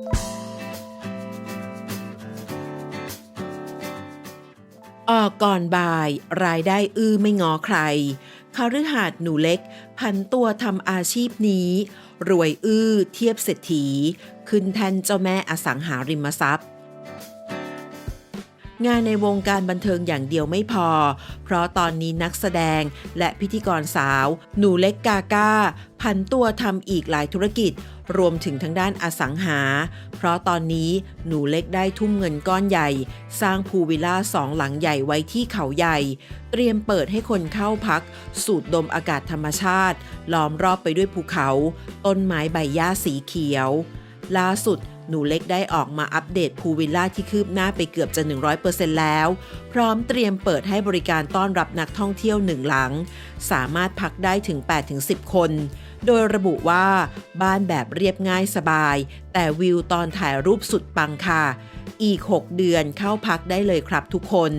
ออกก่อนบ่าย รายได้อื้อไม่งอใครคฤหาดหนูเล็ก พันตัวทำอาชีพนี้ รวยอื้อเทียบเศรษฐี ขึ้นแทนเจ้าแม่อสังหาริมทรัพย์ งานในวงการบันเทิงอย่างเดียวไม่พอ เพราะตอนนี้นักแสดงและพิธีกรสาว หนูเล็กกาก้าพันตัวทำอีกหลายธุรกิจ รวมถึงทางด้านอสังหา เพราะตอนนี้หนูเล็กได้ทุ่มเงินก้อนใหญ่ สร้างพูวิลล่าสองหลังใหญ่ไว้ที่เขาใหญ่ เตรียมเปิดให้คนเข้าพัก สูดดมอากาศธรรมชาติ ล้อมรอบไปด้วยภูเขา ต้นไม้ใบหญ้าสีเขียวล่าสุด หนูเล็กได้ออกมาอัปเดตพูวิลล่าที่คืบหน้าไปเกือบจะ 100%แล้ว พร้อมเตรียมเปิดให้บริการต้อนรับนักท่องเที่ยวหนึ่งหลัง สามารถพักได้ถึง 8-10 คน โดยระบุว่าบ้านแบบเรียบง่ายสบาย แต่วิวตอนถ่ายรูปสุดปังค่ะ อีก 6 เดือนเข้าพักได้เลยครับทุกคน